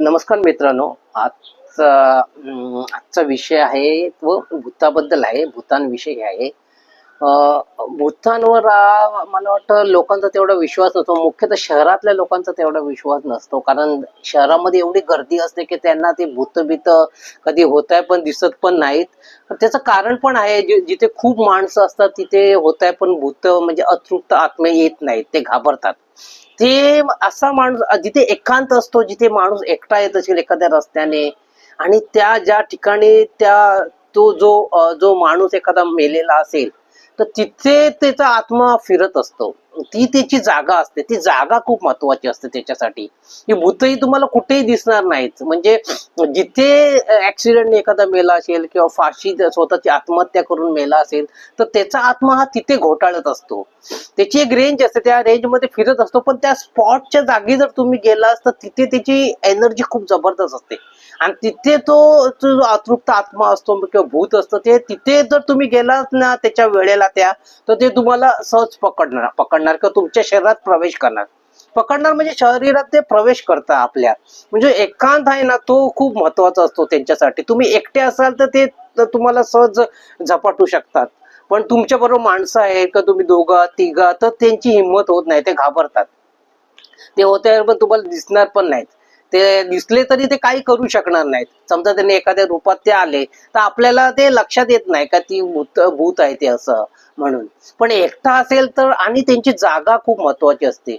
नमस्कार मित्रांनो. आजचा आजचा विषय आहे तो भूताबद्दल आहे भूतान विषय आहे. भूतांवर मला वाटतं लोकांचा तेवढा विश्वास नसतो. मुख्यतः शहरातल्या लोकांचा तेवढा विश्वास नसतो. कारण शहरामध्ये एवढी गर्दी असते की त्यांना ते भूत बीत कधी होत आहे पण दिसत पण नाहीत. त्याचं कारण पण आहे जिथे खूप माणसं असतात तिथे होत आहे पण भूत म्हणजे अतृप्त आत्मे येत नाहीत. ते घाबरतात. ते असा माणूस जिथे एकांत असतो जिथे माणूस एकटा येत असेल एखाद्या रस्त्याने आणि त्या ज्या ठिकाणी त्या तो जो जो माणूस एखादा मेलेला असेल तर तिथे त्याचा आत्मा फिरत असतो. ती त्याची जागा असते. ती जागा खूप महत्वाची असते त्याच्यासाठी. ही भूतही तुम्हाला कुठेही दिसणार नाहीत. म्हणजे जिथे ऍक्सिडेंट एखादा मेला असेल किंवा फाशी स्वतःची आत्महत्या करून मेला असेल तर त्याचा आत्मा हा तिथे घोटाळत असतो. त्याची एक रेंज असते. त्या रेंजमध्ये फिरत असतो. पण त्या स्पॉटच्या जागी जर तुम्ही गेलास तर तिथे त्याची एनर्जी खूप जबरदस्त असते. आणि तिथे तो जो अतृप्त आत्मा असतो किंवा भूत असतं ते तिथे जर तुम्ही गेलात ना त्याच्या वेळेला त्या तर ते तुम्हाला सहज पकडणार पकडणार किंवा तुमच्या शरीरात प्रवेश करणार. पकडणार म्हणजे शरीरात ते प्रवेश करता आपल्या. म्हणजे एकांत आहे ना तो खूप महत्त्वाचा असतो त्यांच्यासाठी. तुम्ही एकटे असाल तर ते तुम्हाला सहज झपाटू शकतात. पण तुमच्या बरोबर माणसं आहेत का तुम्ही दोघं तिघं तर त्यांची हिंमत होत नाही ते घाबरतात. ते होते पण तुम्हाला दिसणार पण नाहीत. ते दिसले तरी ते काही करू शकणार नाहीत. समजा त्यांनी एखाद्या रूपात ते आले तर आपल्याला ते लक्षात येत नाही का ती भूत भूत आहे ते असं म्हणून. पण एकटा असेल तर आणि त्यांची जागा खूप महत्वाची असते.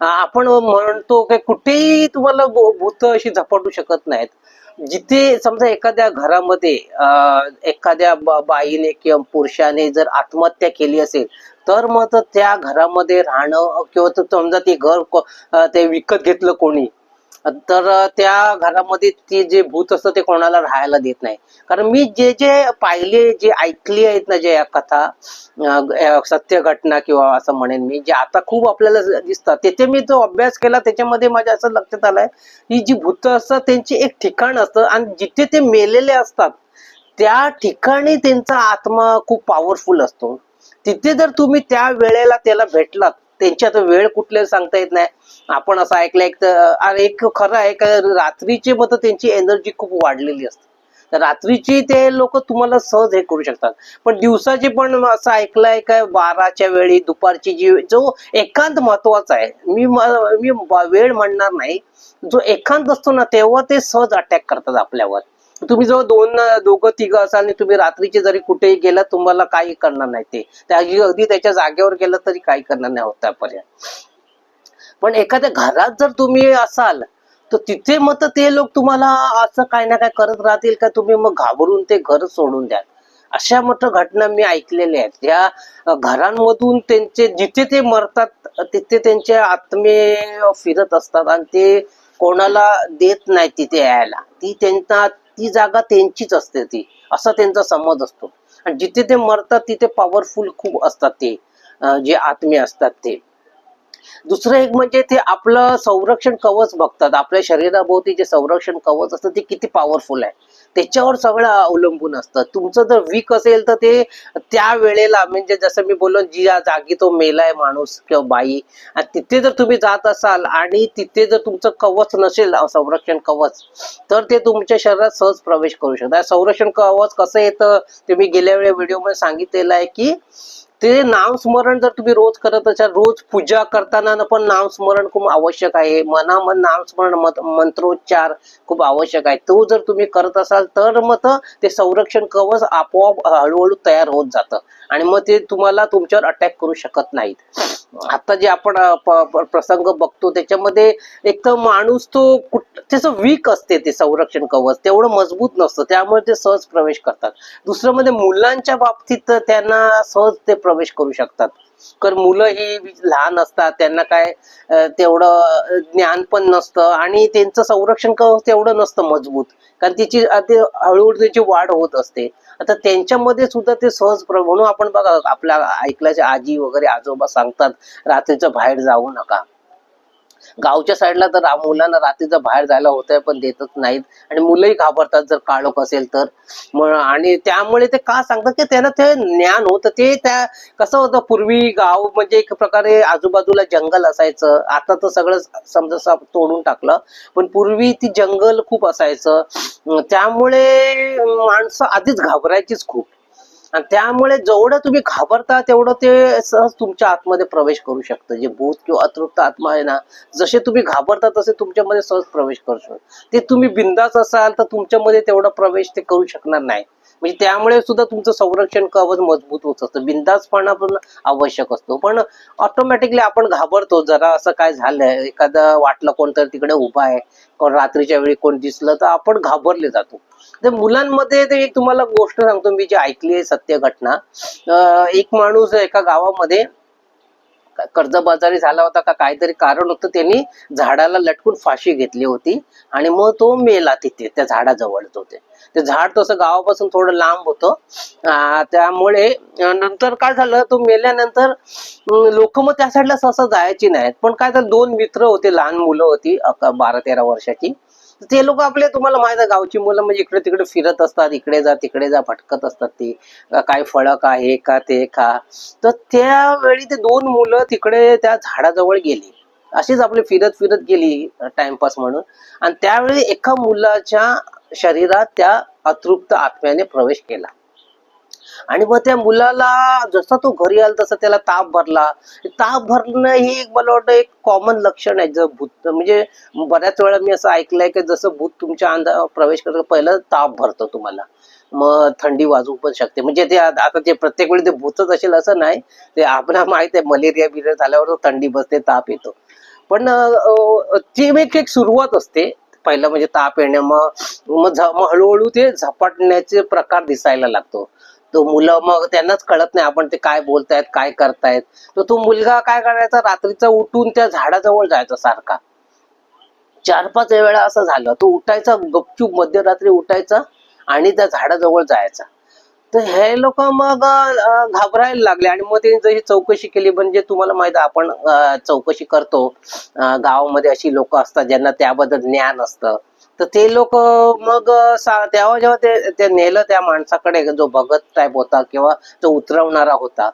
आपण म्हणतो की कुठेही तुम्हाला भूत अशी झपाटू शकत नाहीत. जिथे समजा एखाद्या घरामध्ये एखाद्या बाईने किंवा पुरुषाने जर आत्महत्या केली असेल तर मग तर त्या घरामध्ये राहणं किंवा समजा ते घर ते विकत घेतलं कोणी तर त्या घरामध्ये ते जे भूत असतं ते कोणाला राहायला देत नाही. कारण मी जे जे पाहिले जे ऐकली आहेत ना जे या कथा सत्य घटना किंवा असं म्हणेन मी जे आता खूप आपल्याला दिसतात तिथे मी जो अभ्यास केला त्याच्यामध्ये माझ्या असं लक्षात आलंय ही जी भूत असतात त्यांची एक ठिकाण असतं आणि जिथे ते मेलेले असतात त्या ठिकाणी त्यांचा आत्मा खूप पॉवरफुल असतो. तिथे जर तुम्ही त्या वेळेला त्याला भेटलात त्यांची आता वेळ कुठले सांगता येत नाही. आपण असं ऐकलं एक तर अरे एक खरं आहे का रात्रीची मत त्यांची एनर्जी खूप वाढलेली असते. रात्रीची ते लोक तुम्हाला सहज हे करू शकतात. पण दिवसाची पण असं ऐकलंय का बाराच्या वेळी दुपारची जी जो एकांत महत्त्वाचा आहे. मी मी वेळ म्हणणार नाही. जो एकांत असतो ना तेव्हा ते सहज अटॅक करतात आपल्यावर. तुम्ही जवळ दोन दोघं तिघं असाल आणि तुम्ही रात्रीचे जरी कुठेही गेला तुम्हाला काही करणार नाही ते. त्याची अगदी त्याच्या जागेवर गेलं तरी काही करणार नाही होता पर्यंत पण एखाद्या घरात जर तुम्ही असाल तर तिथे मग ते लोक तुम्हाला असं काय ना काय करत राहतील का? तुम्ही मग घाबरून ते घर सोडून द्याल. अशा मोठ्या घटना मी ऐकलेल्या आहेत. त्या घरांमधून त्यांचे जिथे ते मरतात तिथे त्यांचे आत्मे फिरत असतात आणि ते कोणाला देत नाही तिथे यायला. ती त्यांना ती जागा त्यांचीच असते ती. असा त्यांचा समज असतो. आणि जिथे ते मरतात तिथे पॉवरफुल खूप असतात ते. जे आत्मे असतात ते. दुसरं एक म्हणजे ते आपलं संरक्षण कवच बघतात. आपल्या शरीराभोवती जे संरक्षण कवच असतं ते किती पॉवरफुल आहे. त्याच्यावर सगळं अवलंबून असतं. तुमचं जर वीक असेल तर ते त्या वेळेला म्हणजे जसं मी बोललो जी या जागी तो मेलाय माणूस किंवा बाई तिथे जर तुम्ही जात असाल आणि तिथे जर तुमचं कवच नसेल संरक्षण कवच तर ते तुमच्या शरीरात सहज प्रवेश करू शकतात संरक्षण कवच कसं येतं ते मी गेल्या वेळी व्हिडिओमध्ये सांगितलेलं आहे की ते नामस्मरण जर तुम्ही रोज करत असाल रोज पूजा करताना पण नामस्मरण खूप आवश्यक आहे. मनामन नामस्मरण मंत्रोच्चार खूप आवश्यक आहे. तो जर तुम्ही करत असाल तर मग ते संरक्षण कवच आपोआप हळूहळू तयार होत जातं. आणि मग ते तुम्हाला तुमच्यावर अटॅक करू शकत नाहीत. आता जे आपण प्रसंग बघतो त्याच्यामध्ये एक तर माणूस तो कुठ त्याचं वीक असते ते संरक्षण कवच तेवढं मजबूत नसतं त्यामुळे ते सहज प्रवेश करतात. दुसरं म्हणजे मुलांच्या बाबतीत तर त्यांना सहज ते प्रवेश करू शकतात. कारण मुलं ही लहान असतात त्यांना काय तेवढं ज्ञान पण नसतं आणि त्यांचं संरक्षण कवच तेवढं नसतं मजबूत. कारण तिची हळूहळू त्याची वाढ होत असते. आता त्यांच्यामध्ये सुद्धा ते सहज प्र- म्हणून आपण बघा आपल्या ऐकल्याचे आजी वगैरे आजोबा सांगतात रात्रीचं बाहेर जाऊ नका. गावच्या साईडला तर मुलांना रात्रीचं बाहेर जायला होत आहे पण देतच नाहीत. आणि मुलंही घाबरतात जर काळोख असेल तर. मग आणि त्यामुळे ते का सांगतात की त्यांना ते ज्ञान होतं. ते त्या कसं होतं पूर्वी गाव म्हणजे एक प्रकारे आजूबाजूला जंगल असायचं. आता तर सगळं समजा तोडून टाकलं. पण पूर्वी ती जंगल खूप असायचं. त्यामुळे माणसं आधीच घाबरायचीच खूप. आणि त्यामुळे जेवढं तुम्ही घाबरता तेवढं ते सहज तुमच्या आतमध्ये प्रवेश करू शकतं. जे भूत किंवा अतृप्त आत्मा आहे ना जसे तुम्ही घाबरता तसे तुमच्यामध्ये सहज प्रवेश करू शकतो. ते तुम्ही बिंदास असाल तर तुमच्यामध्ये तेवढा प्रवेश ते करू शकणार नाही. म्हणजे त्यामुळे सुद्धा तुमचं संरक्षण कवच मजबूत होत असतं. बिंदासपणा पण आवश्यक असतो. पण ऑटोमॅटिकली आपण घाबरतो. जरा असं काय झालंय एखादं वाटलं कोणतरी तिकडे उभा आहे कोण रात्रीच्या वेळी कोण दिसलं तर आपण घाबरले जातो. तर मुलांमध्ये ते एक तुम्हाला गोष्ट सांगतो मी जी ऐकली आहे सत्य घटना. एक माणूस एका गावामध्ये कर्जबाजारी झाला होता का काहीतरी कारण होतं त्यांनी झाडाला लटकून फाशी घेतली होती आणि मग तो मेला तिथे त्या झाडाजवळच होते ते. झाड तसं गावापासून थोडं लांब होतं. त्यामुळे नंतर काय झालं तो मेल्यानंतर लोक मग त्या साईडला सहसा जायची नाहीत. पण काय तर दोन मित्र होते लहान मुलं होती अक- बारा तेरा वर्षाची. ते लोक आपले तुम्हाला माहीत आहे गावची मुलं म्हणजे इकडे तिकडे फिरत असतात इकडे जा तिकडे जा भटकत असतात ती. काय फळं का हे का ते का? तर त्यावेळी ते दोन मुलं तिकडे त्या झाडाजवळ गेली. अशीच आपली फिरत फिरत गेली टाइमपास म्हणून. आणि त्यावेळी एका मुलाच्या शरीरात त्या अतृप्त आत्म्याने प्रवेश केला. आणि मग त्या मुलाला जसा तो घरी आला तसा त्याला ताप भरला. ताप भरणं हे एक मला वाटतं एक कॉमन लक्षण आहे. जर भूत म्हणजे बऱ्याच वेळा मी असं ऐकलंय की जसं भूत तुमच्या अंदा प्रवेश करतं पहिलं ताप भरतो तुम्हाला. मग थंडी वाजवू पण शकते. म्हणजे ते आता ते प्रत्येक वेळी ते भूतच असेल असं नाही. ते आपल्याला माहीत आहे मलेरिया बिरिया झाल्यावर थंडी बसते ताप येतो. पण ते ती एक एक सुरुवात असते. पहिलं म्हणजे ताप येण्या मग मग मग हळूहळू ते झपाटण्याचे प्रकार दिसायला लागतो. तो मुलं मग त्यांनाच कळत नाही आपण ते काय बोलतायत काय करतायत. तर तो मुलगा काय करायचा रात्रीचा उठून त्या झाडाजवळ जायचा सारखा. चार पाच वेळा असं झालं. तो उठायचा गपचूप मध्यरात्री उठायचा आणि त्या झाडाजवळ जायचा. तर हे लोक मग घाबरायला लागले आणि मग त्यांनी जशी चौकशी केली म्हणजे तुम्हाला माहीत आपण चौकशी करतो. गावामध्ये अशी लोक असतात ज्यांना त्याबद्दल ज्ञान असतं. तर ते लोक मग तेव्हा जेव्हा ते ते नेलं त्या माणसाकडे जो भगत टाईप होता किंवा जो उतरवणारा होता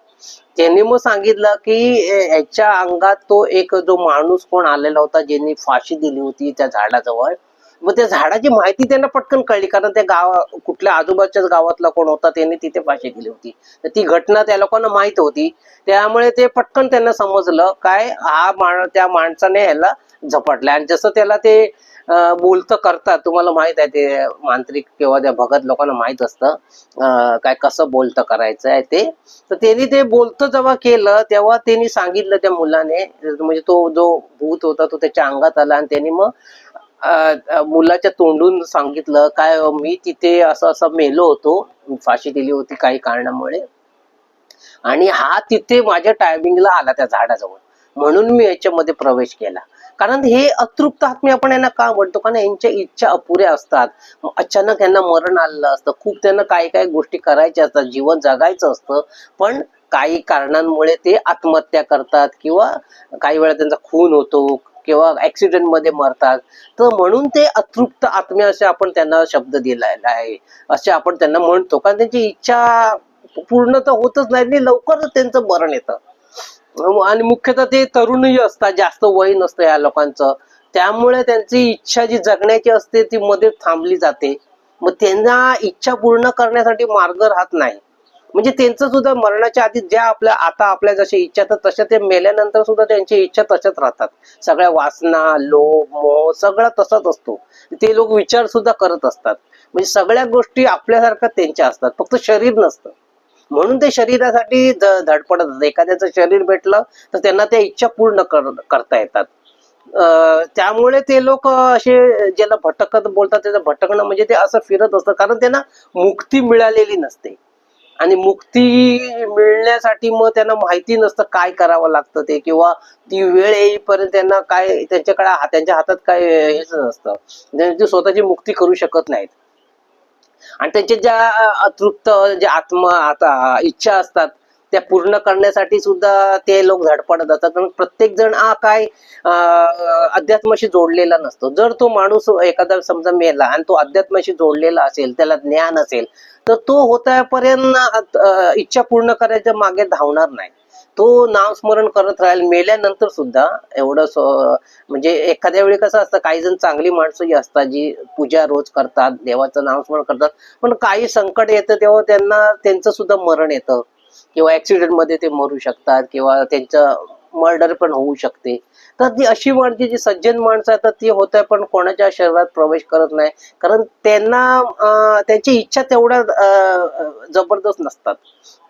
त्यांनी मग सांगितलं की याच्या अंगात तो एक जो माणूस कोण आलेला होता ज्यांनी फाशी दिली होती त्या झाडाजवळ. मग त्या झाडाची माहिती त्यांना पटकन कळली कारण त्या गाव कुठल्या आजूबाजूच्याच गावातला कोण होता त्यांनी तिथे फाशी दिली होती. तर ती घटना त्या लोकांना माहीत होती. त्यामुळे ते पटकन त्यांना समजलं काय हा माण त्या माणसाने ह्याला झपटलं आणि जसं त्याला ते बोलतं करतात तुम्हाला माहीत आहे ते मांत्रिक किंवा त्या भगत लोकांना माहीत असतं काय कसं बोलतं करायचं आहे ते. तर त्यांनी ते बोलतं जेव्हा केलं तेव्हा त्यांनी सांगितलं त्या मुलाने म्हणजे तो जो भूत होता तो त्याच्या अंगात आला आणि त्यांनी मग मुलाच्या तोंडून सांगितलं काय हो, मी तिथे असं असं मेलो होतो फाशी दिली होती काही कारणामुळे. आणि हा तिथे माझ्या टायमिंगला आला त्या झाडाजवळ. म्हणून मी याच्यामध्ये प्रवेश केला. कारण हे अतृप्त आत्मे आपण यांना का म्हणतो कारण यांच्या इच्छा अपुऱ्या असतात. अचानक यांना मरण आलेलं असतं. खूप त्यांना काही काही गोष्टी करायच्या असतात. जीवन जगायचं असतं. पण काही कारणांमुळे ते आत्महत्या करतात किंवा काही वेळा त्यांचा खून होतो किंवा ऍक्सिडेंटमध्ये मरतात. तर म्हणून ते अतृप्त आत्मे असे आपण त्यांना शब्द दिलेला आहे. असे आपण त्यांना म्हणतो. कारण त्यांची इच्छा पूर्ण तर होतच नाही लवकरच त्यांचं मरण येतं. आणि मुख्यतः ते तरुणही असतात जास्त वय नसतं या लोकांचं. त्यामुळे त्यांची इच्छा जी जगण्याची असते ती मध्ये थांबली जाते. मग त्यांना इच्छा पूर्ण करण्यासाठी मार्ग राहत नाही. म्हणजे त्यांचं सुद्धा मरणाच्या आधी ज्या आपल्या आता आपल्या जशा इच्छा तर तशा ते मेल्यानंतर सुद्धा त्यांची इच्छा तशाच राहतात. सगळ्या वासना लोभ मोह सगळं तसाच असतो. ते लोक विचार सुद्धा करत असतात. म्हणजे सगळ्या गोष्टी आपल्यासारख्या त्यांच्या असतात. फक्त शरीर नसतं. म्हणून ते शरीरासाठी धडपडत असतात एखाद्याचं शरीर भेटलं तर त्यांना त्या इच्छा पूर्ण कर- करता येतात. त्यामुळे ते लोक असे ज्याला भटकत बोलतात त्याचं भटकणं म्हणजे ते असं फिरत असतं. कारण त्यांना मुक्ती मिळालेली नसते. आणि मुक्ती मिळण्यासाठी मग त्यांना माहिती नसतं काय करावं लागतं ते. किंवा ती वेळ येईपर्यंत त्यांना काय त्यांच्याकडे त्यांच्या हातात काय हेच नसतं. म्हणजे स्वतःची मुक्ती करू शकत नाहीत. आणि त्यांच्या ज्या अतृप्त ज्या आत्मा आता इच्छा असतात त्या पूर्ण करण्यासाठी सुद्धा ते लोक धडपडत असतात. कारण प्रत्येक जण हा काय अध्यात्माशी जोडलेला नसतो. जर तो माणूस एखादा समजा मेला आणि तो अध्यात्माशी जोडलेला असेल त्याला ज्ञान असेल तर तो होतापर्यंत इच्छा पूर्ण करायच्या मागे धावणार नाही. तो नामस्मरण करत राहील. मेल्यानंतर सुद्धा एवढं म्हणजे एखाद्या वेळी कसं असतं काही जण चांगली माणसं जी असतात जी पूजा रोज करतात देवाचं नामस्मरण करतात. पण काही संकट येतं तेव्हा त्यांना त्यांचं सुद्धा मरण येतं. किंवा ऍक्सिडेंटमध्ये ते मरू शकतात किंवा त्यांचं मर्डर पण होऊ शकते. तर ती अशी माणसं जी सज्जन माणसं आहेत तर ती होत आहे पण कोणाच्या शरीरात प्रवेश करत नाही. कारण त्यांना त्यांची इच्छा तेवढ्या जबरदस्त नसतात.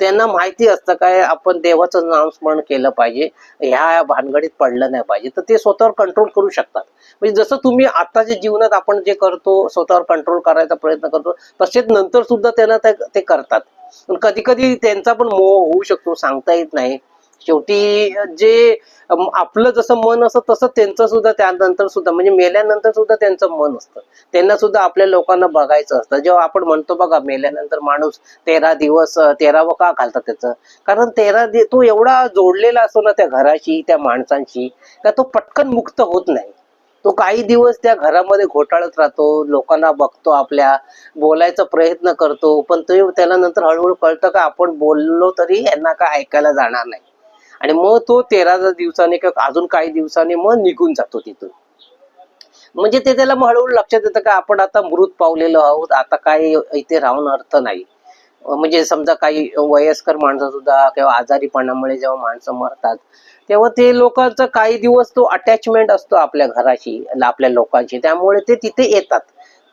त्यांना माहिती असतं काय आपण देवाचं नामस्मरण केलं पाहिजे. ह्या भानगडीत पडलं नाही पाहिजे. तर ते स्वतःवर कंट्रोल करू शकतात. म्हणजे जसं तुम्ही आताच्या जीवनात आपण जे करतो स्वतःवर कंट्रोल करायचा प्रयत्न करतो तसेच नंतर सुद्धा त्यांना ते ते करतात. कधी कधी त्यांचा पण मोह होऊ शकतो सांगता येत नाही. शेवटी जे आपलं जसं मन असतं तसं त्यांचं सुद्धा त्यानंतर सुद्धा म्हणजे मेल्यानंतर सुद्धा त्यांचं मन असतं. त्यांना सुद्धा आपल्या लोकांना बघायचं असतं. जेव्हा आपण म्हणतो बघा मेल्यानंतर माणूस तेरा दिवस तेरावं का घालतात त्याचं? कारण तेरा दि तो एवढा जोडलेला असतो ना त्या घराशी त्या माणसांशी का तो पटकन मुक्त होत नाही. तो काही दिवस त्या घरामध्ये घोटाळत राहतो लोकांना बघतो आपल्या बोलायचा प्रयत्न करतो पण ते त्याला नंतर हळूहळू कळतं का आपण बोललो तरी यांना काय ऐकायला जाणार नाही. आणि मग तो तेरा दिवसांनी किंवा अजून काही दिवसांनी मग निघून जातो तिथून. म्हणजे ते त्याला मग हळूहळू लक्षात येतं का आपण आता मृत पावलेलो आहोत आता काही इथे राहून अर्थ नाही. म्हणजे समजा काही वयस्कर माणसं सुद्धा किंवा आजारीपणामुळे जेव्हा माणसं मरतात तेव्हा ते लोकांचा काही दिवस तो अटॅचमेंट असतो आपल्या घराशी आपल्या लोकांशी. त्यामुळे ते तिथे येतात.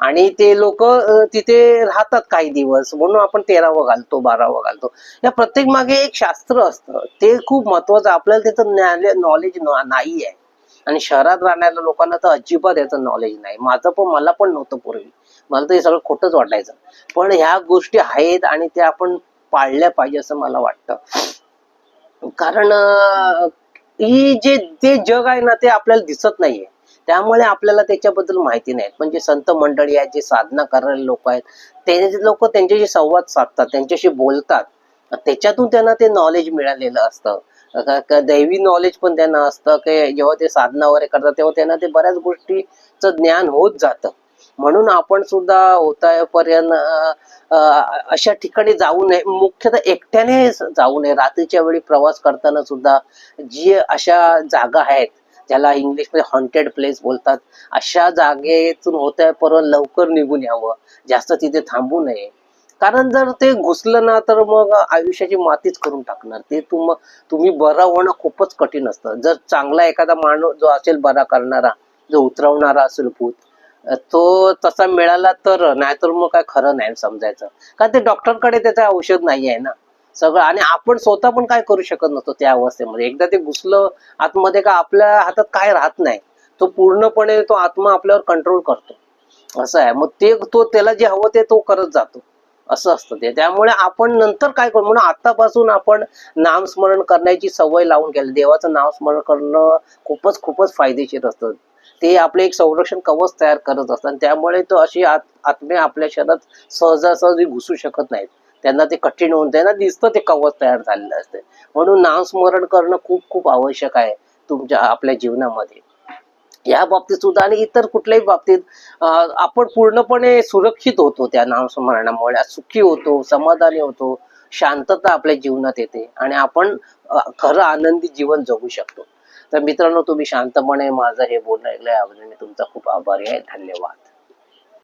आणि ते लोक तिथे राहतात काही दिवस. म्हणून आपण तेरावं घालतो बारावं घालतो. या प्रत्येक मागे एक शास्त्र असतं. ते खूप महत्वाचं आपल्याला त्याचं नॉलेज नाही आहे आणि शहरात राहणाऱ्या लोकांना तर अजिबात याचं नॉलेज नाही. माझं पण मला पण नव्हतं पूर्वी. मला तर हे सगळं खोटंच वाटायचं. पण ह्या गोष्टी आहेत आणि त्या आपण पाळल्या पाहिजे असं मला वाटतं. कारण ही जे ते जग आहे ना ते आपल्याला दिसत नाहीये. त्यामुळे आपल्याला त्याच्याबद्दल माहिती नाही. पण जे संत मंडळी आहेत जे साधना करणारे लोक आहेत ते लोक त्यांच्याशी संवाद साधतात त्यांच्याशी बोलतात. त्याच्यातून त्यांना ते नॉलेज मिळालेलं असतं. दैवी नॉलेज पण त्यांना असतं की जेव्हा ते साधना वगैरे करतात तेव्हा त्यांना ते बऱ्याच गोष्टीचं ज्ञान होत जातं. म्हणून आपण सुद्धा होतापर्यंत अशा ठिकाणी जाऊ नये. मुख्यतः एकट्याने जाऊ नये. रात्रीच्या वेळी प्रवास करताना सुद्धा जी अशा जागा आहेत ज्याला इंग्लिशमध्ये हॉन्टेड प्लेस बोलतात. अशा जागेतून होतापर्यंत लवकर निघून यावं. जास्त तिथे थांबू नये. कारण जर ते घुसलं ना तर मग आयुष्याची मातीच करून टाकणार. ते तुम तुम्ही बरा होणं खूपच कठीण असतं. जर चांगला एखादा माणूस जो असेल बरा करणारा जो उतरवणारा असेल भूत तो तसा मिळाला तर नाहीतर मग काय खरं नाही समजायचं. कारण ते डॉक्टरकडे त्याचं औषध नाही आहे ना. सगळं. आणि आपण स्वतः पण काय करू शकत नसतो त्या अवस्थेमध्ये. एकदा ते घुसलं आतमध्ये का आपल्या हातात काय राहत नाही तो पूर्णपणे तो आत्मा आपल्यावर कंट्रोल करतो. असं आहे. मग ते तो त्याला जे हवं ते तो करत जातो. असं असतं ते. त्यामुळे आपण नंतर काय करू? म्हणून आतापासून आपण नामस्मरण करण्याची सवय लावून घ्यायला. देवाचं नामस्मरण करणं खूपच खूपच फायदेशीर असतं. ते आपले एक संरक्षण कवच तयार करत असतात आणि त्यामुळे तो अशी आत आत्मे आपल्या शरीरात सहजासहजी घुसू शकत नाहीत. त्यांना ते कठीण होऊन त्यांना दिसतं ते कवच तयार झालेलं असते. म्हणून नामस्मरण करणं खूप खूप आवश्यक आहे तुमच्या आपल्या जीवनामध्ये. या बाबतीत सुद्धा आणि इतर कुठल्याही बाबतीत आपण पूर्णपणे सुरक्षित होतो त्या नामस्मरणामुळे. सुखी होतो समाधानी होतो शांतता आपल्या जीवनात येते आणि आपण खरं आनंदी जीवन जगू शकतो. तर मित्रांनो तुम्ही शांतपणे माझं हे बोलणं ऐकलं याबद्दल मी तुमचा खूप आभारी आहे. धन्यवाद.